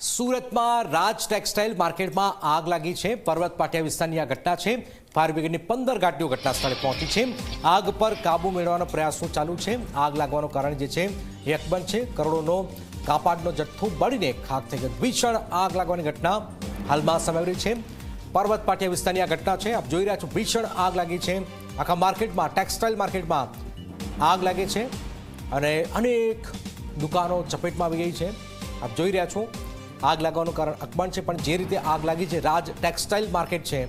સુરતમાં રાજ ટેક્સટાઇલ માર્કેટમાં આગ લાગી છે. પર્વત પાટિયા વિસ્તારની આ ઘટના છે. ફાયર બ્રિગેડની પંદર ગાડીઓ ઘટના સ્થળે પહોંચી છે. આગ પર કાબુ મેળવવાનો પ્રયાસો ચાલુ છે. આગ લાગવાનું કારણ જે છે યકબંધ છે. કરોડોનો કાપાડનો જથ્થો બળીને ખાક થઈ ગયો. ભીષણ આગ લાગવાની ઘટના હાલમાં સમાવી છે. પર્વત પાટિયા વિસ્તારની આ ઘટના છે. આપ જોઈ રહ્યા છો, ભીષણ આગ લાગી છે. આખા માર્કેટમાં, ટેક્સટાઇલ માર્કેટમાં આગ લાગે છે. અને અનેક દુકાનો ચપેટમાં આવી ગઈ છે. આપ જોઈ રહ્યા છો આગ લાગવાનું કારણ અકબંધ છે, પણ જે રીતે આગ લાગી છે, રાજ ટેક્સટાઇલ માર્કેટ છે.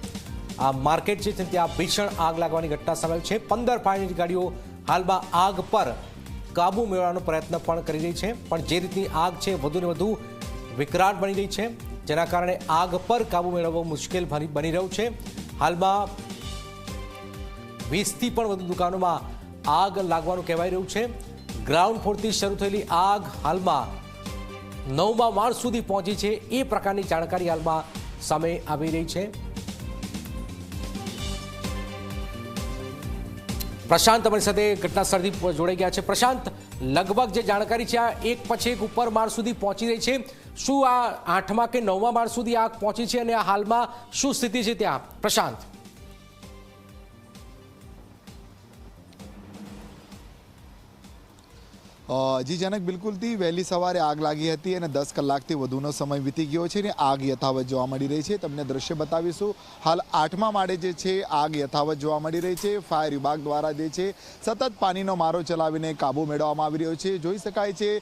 આ માર્કેટ છે ત્યાં ભીષણ આગ લાગવાની ઘટના સામેલ છે. પંદર ફાયરની ગાડીઓ હાલમાં આગ પર કાબુ મેળવવાનો પ્રયત્ન પણ કરી રહી છે, પણ જે રીતની આગ છે, વધુને વધુ વિકરાળ બની રહી છે. જેના કારણે આગ પર કાબુ મેળવવો મુશ્કેલ બની રહ્યું છે. હાલમાં વીસથી પણ વધુ દુકાનોમાં આગ લાગવાનું કહેવાઈ રહ્યું છે. ગ્રાઉન્ડ ફ્લોરથી શરૂ થયેલી આગ હાલમાં નવમા માળ સુધી પહોંચી છે એ પ્રકારની જાણકારી હાલમાં સામે આવી રહી છે. પ્રશાંત અમારી સાથે ઘટના સ્થળથી જોડાઈ ગયા છે. પ્રશાંત, લગભગ જે જાણકારી છે, આ એક પછી એક ઉપર માળ સુધી પહોંચી રહી છે. શું આ આઠમા કે નવમા માળ સુધી આગ પહોંચી છે અને હાલમાં શું સ્થિતિ છે ત્યાં? પ્રશાંત. જી જનક, બિલકુલથી વહેલી સવારે આગ લાગી હતી અને દસ કલાકથી વધુનો સમય વીતી ગયો છે ને આગ યથાવત જોવા મળી રહી છે. તમને દ્રશ્ય બતાવીશું. હાલ આઠમા માળે જે છે, આગ યથાવત જોવા મળી રહી છે. ફાયર વિભાગ દ્વારા જે છે, સતત પાણીનો મારો ચલાવીને કાબુ મેળવવામાં આવી રહ્યો છે. જોઈ શકાય છે,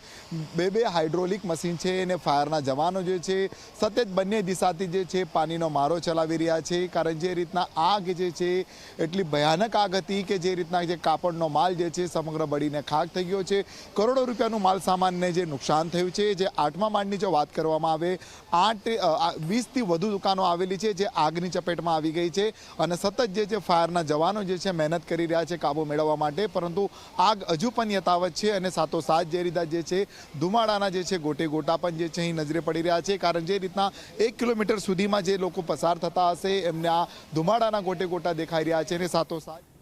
બે બે હાઇડ્રોલિક મશીન છે અને ફાયરના જવાનો જે છે, સતત બંને દિશાથી જે છે, પાણીનો મારો ચલાવી રહ્યા છે. કારણ જે રીતના આગ જે છે, એટલી ભયાનક આગ હતી કે જે રીતના જે કાપડનો માલ જે છે, સમગ્ર બળીને ખાક થઈ ગયો છે. કરોડો રૂપિયાનું માલ સામાનને જે નુકસાન થયું છે, જે આઠમા માળની જો વાત કરવામાં આવે, આઠ વીસથી વધુ દુકાનો આવેલી છે, જે આગની ચપેટમાં આવી ગઈ છે અને સતત જે છે ફાયરના જવાનો જે છે, મહેનત કરી રહ્યા છે કાબુ મેળવવા માટે, પરંતુ આગ હજુ પણ યથાવત છે અને સાત જે રીતના જે છે, ધુમાડાના જે છે ગોટે ગોટા પણ જે છે, અહીં નજરે પડી રહ્યા છે. કારણ જે રીતના એક કિલોમીટર સુધીમાં જે લોકો પસાર થતા હશે, એમને આ ધુમાડાના ગોટે ગોટા દેખાઈ રહ્યા છે અને સાથોસાથ